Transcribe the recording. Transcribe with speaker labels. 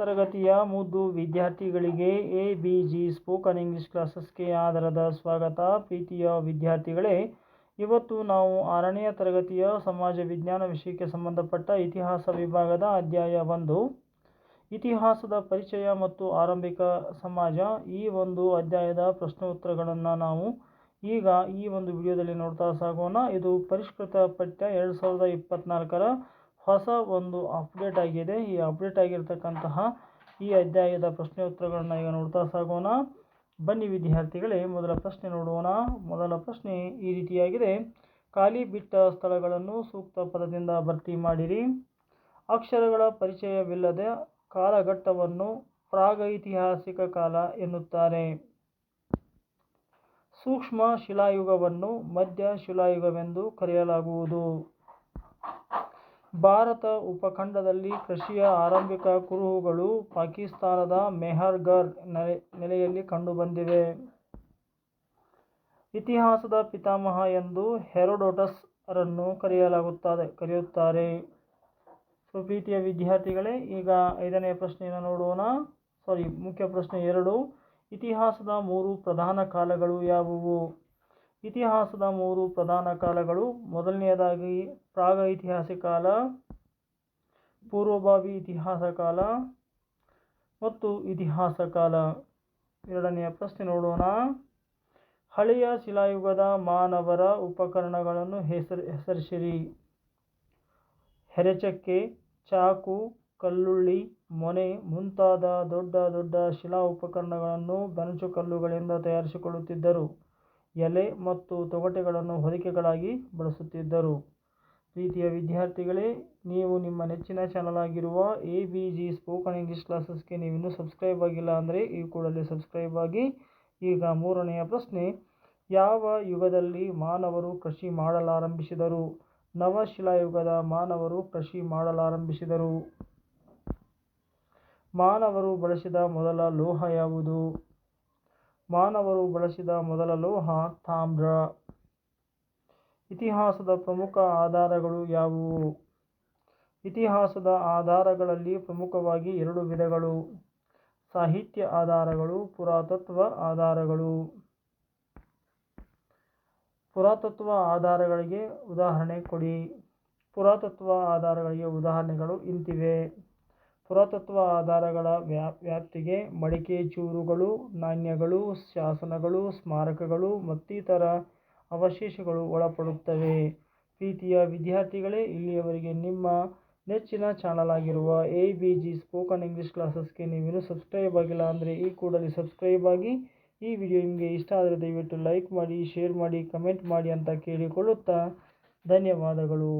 Speaker 1: ತರಗತಿಯ ಮುದ್ದು ವಿದ್ಯಾರ್ಥಿಗಳಿಗೆ A B G spoken English ಕ್ಲಾಸಸ್ಗೆ ಆಧಾರದ ಸ್ವಾಗತ. ಪ್ರೀತಿಯ ವಿದ್ಯಾರ್ಥಿಗಳೇ, ಇವತ್ತು ನಾವು ಆರನೆಯ ತರಗತಿಯ ಸಮಾಜ ವಿಜ್ಞಾನ ವಿಷಯಕ್ಕೆ ಸಂಬಂಧಪಟ್ಟ ಇತಿಹಾಸ ವಿಭಾಗದ ಅಧ್ಯಾಯ ಒಂದು, ಇತಿಹಾಸದ ಪರಿಚಯ ಮತ್ತು ಆರಂಭಿಕ ಸಮಾಜ. ಈ ಒಂದು ಅಧ್ಯಾಯದ ಪ್ರಶ್ನೋತ್ತರಗಳನ್ನು ನಾವು ಈಗ ಈ ಒಂದು ವಿಡಿಯೋದಲ್ಲಿ ನೋಡ್ತಾ ಸಾಗೋಣ. ಇದು ಪರಿಷ್ಕೃತ ಪಠ್ಯ ಎರಡು ಸಾವಿರದ ಇಪ್ಪತ್ನಾಲ್ಕರ ಹೊಸ ಒಂದು ಅಪ್ಡೇಟ್ ಆಗಿದೆ. ಈ ಅಪ್ಡೇಟ್ ಆಗಿರ್ತಕ್ಕಂತಹ ಈ ಅಧ್ಯಾಯದ ಪ್ರಶ್ನೆ ಉತ್ತರಗಳನ್ನು ಈಗ ನೋಡ್ತಾ ಸಾಗೋಣ. ಬನ್ನಿ ವಿದ್ಯಾರ್ಥಿಗಳೇ, ಮೊದಲ ಪ್ರಶ್ನೆ ನೋಡೋಣ. ಮೊದಲ ಪ್ರಶ್ನೆ ಈ ರೀತಿಯಾಗಿದೆ. ಖಾಲಿ ಬಿಟ್ಟ ಸ್ಥಳಗಳನ್ನು ಸೂಕ್ತ ಪದದಿಂದ ಭರ್ತಿ ಮಾಡಿರಿ. ಅಕ್ಷರಗಳ ಪರಿಚಯವಿಲ್ಲದೆ ಕಾಲಘಟ್ಟವನ್ನು ಪ್ರಾಗೈತಿಹಾಸಿಕ ಕಾಲ ಎನ್ನುತ್ತಾರೆ. ಸೂಕ್ಷ್ಮ ಶಿಲಾಯುಗವನ್ನು ಮಧ್ಯ ಶಿಲಾಯುಗವೆಂದು ಕರೆಯಲಾಗುವುದು. ಭಾರತ ಉಪಖಂಡದಲ್ಲಿ ಕೃಷಿಯ ಆರಂಭಿಕ ಕುರುಹುಗಳು ಪಾಕಿಸ್ತಾನದ ಮೆಹರ್ಗರ್ ನೆಲೆಯಲ್ಲಿ ಕಂಡುಬಂದಿವೆ. ಇತಿಹಾಸದ ಪಿತಾಮಹ ಎಂದು ಹೆರೋಡೋಟಸ್ ರನ್ನು ಕರೆಯಲಾಗುತ್ತದೆ ಕರೆಯುತ್ತಾರೆ. ಸೊ ಪ್ರೀತಿಯ ವಿದ್ಯಾರ್ಥಿಗಳೇ, ಈಗ ಐದನೇ ಪ್ರಶ್ನೆಯನ್ನು ನೋಡೋಣ. ಸಾರಿ, ಮುಖ್ಯ ಪ್ರಶ್ನೆ ಎರಡು. ಇತಿಹಾಸದ ಮೂರು ಪ್ರಧಾನ ಕಾಲಗಳು ಯಾವುವು? ಇತಿಹಾಸದ ಮೂರು ಪ್ರಧಾನ ಕಾಲಗಳು. ಮೊದಲನೆಯದಾಗಿ ಪ್ರಾಗೈತಿಹಾಸಿಕ ಕಾಲ, ಪೂರ್ವಭಾವಿ ಇತಿಹಾಸ ಕಾಲ ಮತ್ತು ಇತಿಹಾಸ ಕಾಲ. ಎರಡನೆಯ ಪ್ರಶ್ನೆ ನೋಡೋಣ. ಹಳೆಯ ಶಿಲಾಯುಗದ ಮಾನವರ ಉಪಕರಣಗಳನ್ನು ಹೆಸರು, ಹೆಸರಿಸಿರಿ. ಹೆರೆಚಕ್ಕೆ, ಚಾಕು, ಕಲ್ಲುಳ್ಳಿ, ಮೊನೆ ಮುಂತಾದ ದೊಡ್ಡ ದೊಡ್ಡ ಶಿಲಾ ಉಪಕರಣಗಳನ್ನು ಬೆಣಚುಕಲ್ಲುಗಳಿಂದ ತಯಾರಿಸಿಕೊಳ್ಳುತ್ತಿದ್ದರು. ಎಲೆ ಮತ್ತು ತೊಗಟೆಗಳನ್ನು ಹೊದಿಕೆಗಳಾಗಿ ಬಳಸುತ್ತಿದ್ದರು. ಪ್ರೀತಿಯ ವಿದ್ಯಾರ್ಥಿಗಳೇ, ನೀವು ನಿಮ್ಮ ನೆಚ್ಚಿನ ಚಾನಲ್ ಆಗಿರುವ A B G spoken English ಕ್ಲಾಸಸ್ಗೆ ನೀವು ಇನ್ನೂ ಸಬ್ಸ್ಕ್ರೈಬ್ ಆಗಿಲ್ಲ ಅಂದರೆ ಈ ಕೂಡಲೇ ಸಬ್ಸ್ಕ್ರೈಬ್ ಆಗಿ. ಈಗ ಮೂರನೆಯ ಪ್ರಶ್ನೆ, ಯಾವ ಯುಗದಲ್ಲಿ ಮಾನವರು ಕೃಷಿ ಮಾಡಲಾರಂಭಿಸಿದರು? ನವಶಿಲಾಯುಗದ ಮಾನವರು ಕೃಷಿ ಮಾಡಲಾರಂಭಿಸಿದರು. ಮಾನವರು ಬಳಸಿದ ಮೊದಲ ಲೋಹ ಯಾವುದು? ಮಾನವರು ಬಳಸಿದ ಮೊದಲ ಲೋಹ ತಾಮ್ರ. ಇತಿಹಾಸದ ಪ್ರಮುಖ ಆಧಾರಗಳು ಯಾವುವು? ಇತಿಹಾಸದ ಆಧಾರಗಳಲ್ಲಿ ಪ್ರಮುಖವಾಗಿ ಎರಡು ವಿಧಗಳು. ಸಾಹಿತ್ಯ ಆಧಾರಗಳು, ಪುರಾತತ್ವ ಆಧಾರಗಳು. ಪುರಾತತ್ವ ಆಧಾರಗಳಿಗೆ ಉದಾಹರಣೆ ಕೊಡಿ. ಪುರಾತತ್ವ ಆಧಾರಗಳಿಗೆ ಉದಾಹರಣೆಗಳು ಇಂತಿವೆ. ಪುರಾತತ್ವ ಆಧಾರಗಳ ವ್ಯಾಪ್ತಿಗೆ ಮಡಿಕೆ ಚೂರುಗಳು, ನಾಣ್ಯಗಳು, ಶಾಸನಗಳು, ಸ್ಮಾರಕಗಳು ಮತ್ತಿತರ ಅವಶೇಷಗಳು ಒಳಪಡುತ್ತವೆ. ಪ್ರೀತಿಯ ವಿದ್ಯಾರ್ಥಿಗಳೇ, ಇಲ್ಲಿಯವರೆಗೆ ನಿಮ್ಮ ನೆಚ್ಚಿನ ಚಾನಲ್ ಆಗಿರುವ A B G spoken English ಕ್ಲಾಸಸ್ಗೆ ನೀವಿನ್ನೂ ಸಬ್ಸ್ಕ್ರೈಬ್ ಆಗಿಲ್ಲ ಅಂದರೆ ಈ ಕೂಡಲೇ ಸಬ್ಸ್ಕ್ರೈಬ್ ಆಗಿ ಈ ವಿಡಿಯೋ ನಿಮಗೆ ಇಷ್ಟ ಆದರೆ ದಯವಿಟ್ಟು ಲೈಕ್ ಮಾಡಿ ಶೇರ್ ಮಾಡಿ ಕಮೆಂಟ್ ಮಾಡಿ ಅಂತ ಕೇಳಿಕೊಳ್ಳುತ್ತಾ ಧನ್ಯವಾದಗಳು.